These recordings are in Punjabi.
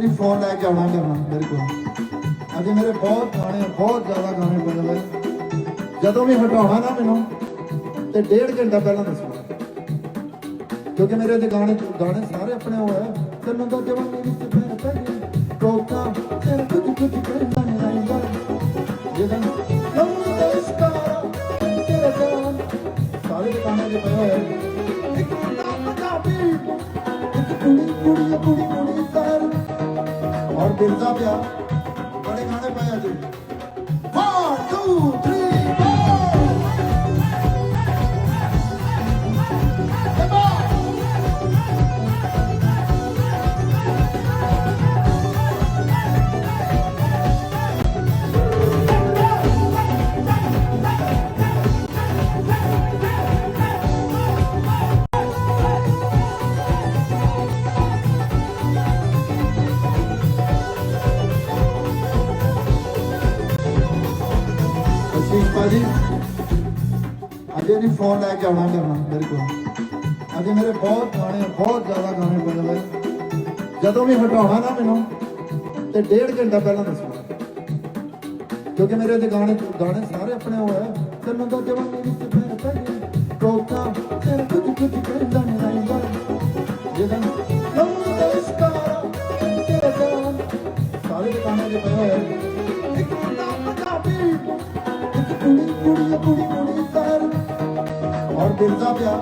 ਨਹੀਂ ਫੋਨ ਲੈ ਕੇ ਆਉਣਾ ਕਰਨਾ ਮੇਰੇ ਕੋਲ। ਅਜੇ ਮੇਰੇ ਬਹੁਤ ਗਾਣੇ, ਬਹੁਤ ਜ਼ਿਆਦਾ ਗਾਣੇ ਬਣੇ ਜਦੋਂ ਵੀ ਹਟਾਉਣਾ ਨਾ ਮੈਨੂੰ, ਤੇ ਡੇਢ ਘੰਟਾ ਪਹਿਲਾਂ ਦੱਸਣਾ ਕਿਉਂਕਿ ਮੇਰੇ ਦੇ ਗਾਣੇ ਗਾਣੇ ਸਾਰੇ ਆਪਣੇ ਹੋਏ ਤੈਨੂੰ ਤਾਂ ਜਵਾਨੀ ਵਿੱਚ ਫੇਰ ਪਈ ਕੋਕਾ ਤੇਰੇ ਕੁਝ ਕੁਝ ਕਰਦਾ ਨਹੀਂ ਰਹਿੰਦਾ ਜਿਹਦਾ ਲੰਮ ਦਾ ਇਸ਼ਕਾਰਾ ਤੇਰੇ ਜਾਨ ਸਾਰੇ ਦੇ ਗਾਣੇ ਦੇ ਪਏ ਹੋਏ ਇੱਕ ਮੁੰਡਾ ਪੰਜਾਬੀ ਇੱਕ ਕੁੜੀ ਕੁੜੀ ਕੁੜੀ। ਔਰ ਦਿਲ ਦਾ ਪਿਆ ਬੜੇ ਗਾਣੇ ਪਏ ਅੱਜ। 1 2 3 ਭਾਜੀ, ਅਜੇ ਨਹੀਂ ਫੋਨ ਲੈ ਕੇ ਆਉਣਾ ਕਰਨਾ ਮੇਰੇ ਕੋਲ। ਅਜੇ ਮੇਰੇ ਬਹੁਤ ਗਾਣੇ, ਬਹੁਤ ਜ਼ਿਆਦਾ ਗਾਣੇ ਬਣੇ ਹੋਏ। ਜਦੋਂ ਵੀ ਹਟਾਉਣਾ ਨਾ ਮੈਨੂੰ, ਤੇ ਡੇਢ ਘੰਟਾ ਪਹਿਲਾਂ ਦੱਸਣਾ। ਕਿਉਂਕਿ ਮੇਰੇ ਤੇ ਗਾਣੇ ਗਾਣੇ ਸਾਰੇ ਆਪਣੇ ਹੋਏ ਤੈਨੂੰ ਤਾਂ ਜਵਾਨੀ ਵਿੱਚ ਫੇਰ ਪਈ ਕੋਕਾ ਤੇਰੇ ਕੁਝ ਕੁਝ ਕੁੜੀ ਕੁੜੀ ਕੁੜੀ ਕੁੜੀ ਕਰ ਔਰ ਦਿਲ ਦਾ ਪਿਆ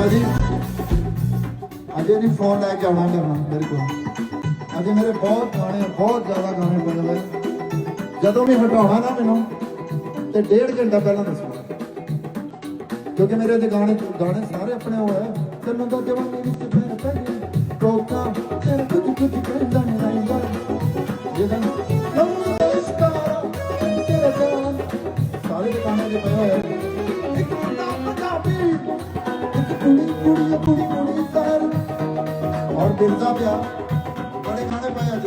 ਭਾਜੀ, ਅਜੇ ਨਹੀਂ ਫੋਨ ਲੈ ਕੇ ਆਉਣਾ ਕਰਨਾ ਮੇਰੇ ਕੋਲ। ਅਜੇ ਮੇਰੇ ਬਹੁਤ ਗਾਣੇ, ਬਹੁਤ ਜ਼ਿਆਦਾ ਗਾਣੇ ਬਣੇ ਹੋਏ। ਜਦੋਂ ਵੀ ਹਟਾਉਣਾ ਨਾ ਮੈਨੂੰ, ਤੇ ਡੇਢ ਘੰਟਾ ਪਹਿਲਾਂ ਦੱਸਣਾ। ਕਿਉਂਕਿ ਮੇਰੇ ਦੇ ਗਾਣੇ ਗਾਣੇ ਸਾਰੇ ਆਪਣੇ ਹੋਏ ਤੈਨੂੰ ਤਾਂ ਜਵਾਨੀ ਵਿੱਚ ਫੇਰ ਪਈ ਕੋਕਾ ਤੇਰੇ ਕੁਝ ਕੁਝ ਕਰਦਾ ਨਹੀਂ ਰਹਿੰਦਾ। ਜਿਹਦਾ ਲੰਮ ਤੇਰੇ ਜਾਨ। ਸਾਰੇ ਦੇ ਗਾਣੇ ਦੇ ਪਏ ਹੋਏ ਕੁੜੀ ਕੁੜੀ ਕੁੜੀ ਕੁੜੀ ਕਰ ਔਰ ਦਿਲ ਦਾ ਪਿਆ ਬੜੇ ਗਾਣੇ ਪਾਇਆ ਅੱਜ